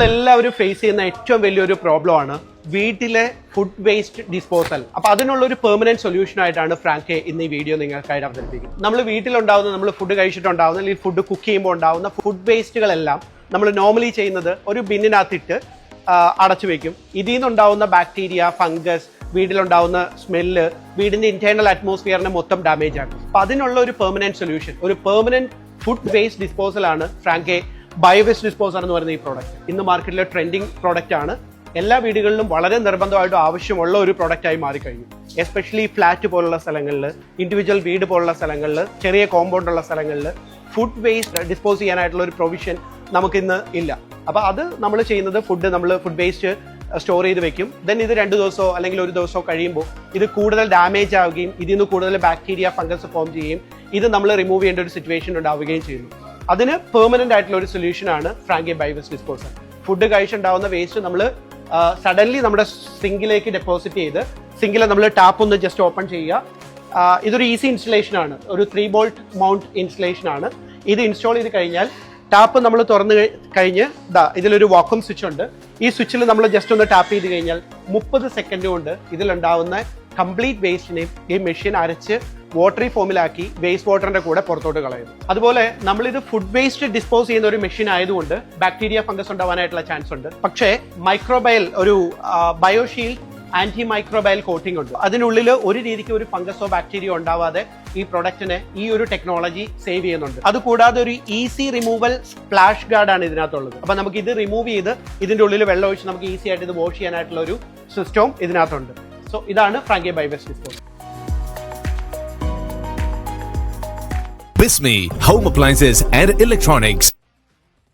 നമ്മളെല്ലാവരും ഫേസ് ചെയ്യുന്ന ഏറ്റവും വലിയൊരു പ്രോബ്ലം ആണ് വീട്ടിലെ ഫുഡ് വേസ്റ്റ് ഡിസ്പോസൽ അപ്പൊ അതിനുള്ള ഒരു പെർമനന്റ് സൊല്യൂഷൻ ആയിട്ടാണ് ഫ്രാങ്കെ ഇന്ന് ഈ വീഡിയോ നിങ്ങൾക്കായിട്ട് അവതരിപ്പിക്കുന്നത്. നമ്മൾ വീട്ടിലുണ്ടാവുന്ന നമ്മൾ ഫുഡ് കഴിച്ചിട്ടുണ്ടാവുന്ന അല്ലെങ്കിൽ ഫുഡ് കുക്ക് ചെയ്യുമ്പോൾ ഉണ്ടാവുന്ന ഫുഡ് വേസ്റ്റുകളെല്ലാം നമ്മൾ നോർമലി ചെയ്യുന്നത് ഒരു ബിന്നിനകത്തിട്ട് അടച്ചു വെക്കും. ഇതിൽ നിന്നുണ്ടാവുന്ന ബാക്ടീരിയ ഫംഗസ് വീട്ടിലുണ്ടാവുന്ന സ്മെല്ല് വീടിന്റെ ഇന്റേണൽ അറ്റ്മോസ്ഫിയറിനെ മൊത്തം ഡാമേജ് ആക്കും. അപ്പൊ അതിനുള്ള ഒരു പെർമനന്റ് സൊല്യൂഷൻ ഒരു പെർമനന്റ് ഫുഡ് വേസ്റ്റ് ഡിസ്പോസൽ ആണ് ഫ്രാങ്കെ ബയോവേസ്റ്റ് ഡിസ്പോസർ എന്ന് പറയുന്ന ഈ പ്രോഡക്റ്റ് ഇന്ന് മാർക്കറ്റിലെ ട്രെൻഡിങ് പ്രോഡക്റ്റ് ആണ്. എല്ലാ വീടുകളിലും വളരെ നിർബന്ധമായിട്ടും ആവശ്യമുള്ള ഒരു പ്രോഡക്റ്റായി മാറിക്കഴിഞ്ഞു. എസ്പെഷ്യലി ഫ്ലാറ്റ് പോലുള്ള സ്ഥലങ്ങളിൽ ഇൻഡിവിജ്വൽ വീട് പോലുള്ള സ്ഥലങ്ങളിൽ ചെറിയ കോമ്പൗണ്ട് ഉള്ള സ്ഥലങ്ങളിൽ ഫുഡ് വേസ്റ്റ് ഡിസ്പോസ് ചെയ്യാനായിട്ടുള്ള ഒരു പ്രൊവിഷൻ നമുക്കിന്ന് ഇല്ല. അപ്പോൾ അത് നമ്മൾ ചെയ്യുന്നത് ഫുഡ് നമ്മൾ ഫുഡ് വേസ്റ്റ് സ്റ്റോർ ചെയ്ത് വെക്കും. ദെൻ ഇത് രണ്ട് ദിവസമോ അല്ലെങ്കിൽ ഒരു ദിവസമോ കഴിയുമ്പോൾ ഇത് കൂടുതൽ ഡാമേജ് ആവുകയും ഇതിൽ നിന്ന് കൂടുതൽ ബാക്ടീരിയ ഫംഗസ് ഫോം ചെയ്യുകയും ഇത് നമ്മൾ റിമൂവ് ചെയ്യേണ്ട ഒരു സിറ്റുവേഷൻ ഉണ്ടാവുകയും ചെയ്യുന്നു. അതിന് പെർമനന്റ് ആയിട്ടുള്ള ഒരു സൊല്യൂഷൻ ആണ് ഫ്രാങ്കി ബൈവസ് ഡിസ്പോസൽ ഫുഡ് കഴിച്ചുണ്ടാവുന്ന വേസ്റ്റ് നമ്മൾ സഡൻലി നമ്മുടെ സിങ്കിലേക്ക് ഡെപ്പോസിറ്റ് ചെയ്ത് സിങ്കിലെ നമ്മൾ ടാപ്പ് ഒന്ന് ജസ്റ്റ് ഓപ്പൺ ചെയ്യുക. ഇതൊരു ഈസി ഇൻസ്റ്റലേഷൻ ആണ്. ഒരു ത്രീ ബോൾട്ട് മൗണ്ട് ഇൻസ്റ്റലേഷൻ ആണ്. ഇത് ഇൻസ്റ്റാൾ ചെയ്ത് കഴിഞ്ഞാൽ ടാപ്പ് നമ്മൾ തുറന്നു കഴി- കഴിഞ്ഞ് ദാ ഇതിലൊരു വാക്വം സ്വിച്ച് ഉണ്ട്. ഈ സ്വിച്ചിൽ നമ്മൾ ജസ്റ്റ് ഒന്ന് ടാപ്പ് ചെയ്ത് കഴിഞ്ഞാൽ മുപ്പത് സെക്കൻഡ് കൊണ്ട് ഇതിലുണ്ടാവുന്ന കംപ്ലീറ്റ് വേസ്റ്റിനെയും ഈ മെഷീൻ അരച്ച് വാട്ടറി ഫോമിലാക്കി വേസ്റ്റ് വാട്ടറിന്റെ കൂടെ പുറത്തോട്ട് കളയുന്നു. അതുപോലെ നമ്മൾ ഇത് ഫുഡ് വേസ്റ്റ് ഡിസ്പോസ് ചെയ്യുന്ന ഒരു മെഷീൻ ആയതുകൊണ്ട് ബാക്ടീരിയ ഫംഗസ് ഉണ്ടാവാനായിട്ടുള്ള ചാൻസ് ഉണ്ട്. പക്ഷേ മൈക്രോബയൽ ഒരു ബയോഷീൽഡ് ആന്റി മൈക്രോബയൽ കോട്ടിംഗ് ഉണ്ട്. അതിനുള്ളിൽ ഒരു രീതിക്ക് ഒരു ഫംഗസോ ബാക്ടീരിയോ ഉണ്ടാവാതെ ഈ പ്രൊഡക്റ്റിനെ ഈ ഒരു ടെക്നോളജി സേവ് ചെയ്യുന്നുണ്ട്. അതുകൂടാതെ ഒരു ഈസി റിമൂവൽ സ്പ്ലാഷ് ഗാർഡ് ആണ് ഇതിനകത്തുള്ളത്. അപ്പൊ നമുക്ക് ഇത് റിമൂവ് ചെയ്ത് ഇതിന്റെ ഉള്ളിൽ വെള്ളം ഒഴിച്ച് നമുക്ക് ഈസി ആയിട്ട് ഇത് വാഷ് ചെയ്യാനായിട്ടുള്ള ഒരു സിസ്റ്റവും ഇതിനകത്തുണ്ട്. സോ ഇതാണ് Franke biowaste dispose Bisme Home Appliances and Electronics